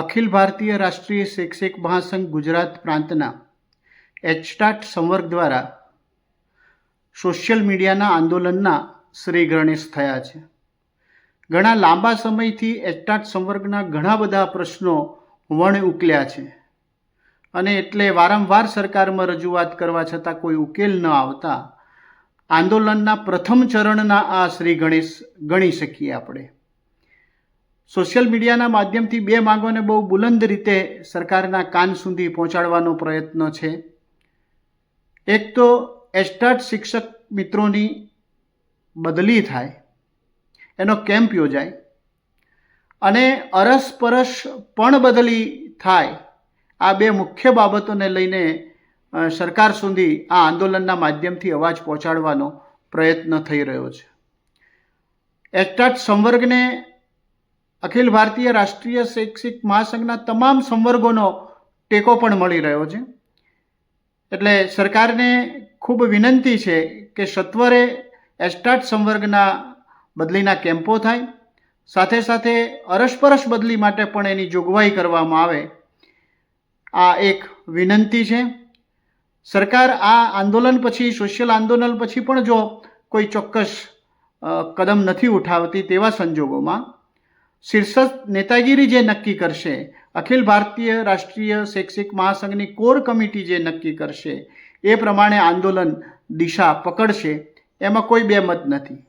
અખિલ ભારતીય રાષ્ટ્રીય શૈક્ષિક મહાસંઘ ગુજરાત પ્રાંતના એચટાટ સંવર્ગ દ્વારા સોશિયલ મીડિયાના આંદોલનના શ્રી ગણેશ થયા છે. ઘણા લાંબા સમયથી એચટાટ સંવર્ગના ઘણા બધા પ્રશ્નો વણ ઉકલ્યા છે અને એટલે વારંવાર સરકારમાં રજૂઆત કરવા છતાં કોઈ ઉકેલ ન આવતા આંદોલનના પ્રથમ ચરણના આ શ્રી ગણેશ ગણી શકીએ આપણે. સોશિયલ મીડિયાના માધ્યમથી બે માંગોને બહુ બુલંદ રીતે સરકારના કાન સુધી પહોંચાડવાનો પ્રયત્ન છે. એક તો એસ્ટાટ શિક્ષક મિત્રોની બદલી થાય, એનો કેમ્પ યોજાય અને અરસપરસ પણ બદલી થાય, આ બે મુખ્ય બાબતોને લઈને સરકાર સુધી આ આંદોલનના માધ્યમથી અવાજ પહોંચાડવાનો પ્રયત્ન થઈ રહ્યો છે. એસ્ટાટ સંવર્ગને અખિલ ભારતીય રાષ્ટ્રીય શૈક્ષિક મહાસંઘના તમામ સંવર્ગોનો ટેકો પણ મળી રહ્યો છે. એટલે સરકારને ખૂબ વિનંતી છે કે સત્વરે એસ્ટાટ સંવર્ગના બદલીના કેમ્પો થાય. સાથે સાથે અરસપરસ બદલી માટે પણ એની જોગવાઈ કરવામાં આવે. આ એક વિનંતી છે. સરકાર આ આંદોલન પછી, સોશિયલ આંદોલન પછી પણ જો કોઈ ચોક્કસ કદમ નથી ઉઠાવતી તેવા સંજોગોમાં શીર્ષક નેતાગીરી જે નક્કી કરશે, અખિલ ભારતીય રાષ્ટ્રીય શૈક્ષિક મહાસંઘની કોર કમિટી જે નક્કી કરશે, એ પ્રમાણે આંદોલન દિશા પકડશે, એમાં કોઈ બે મત નથી.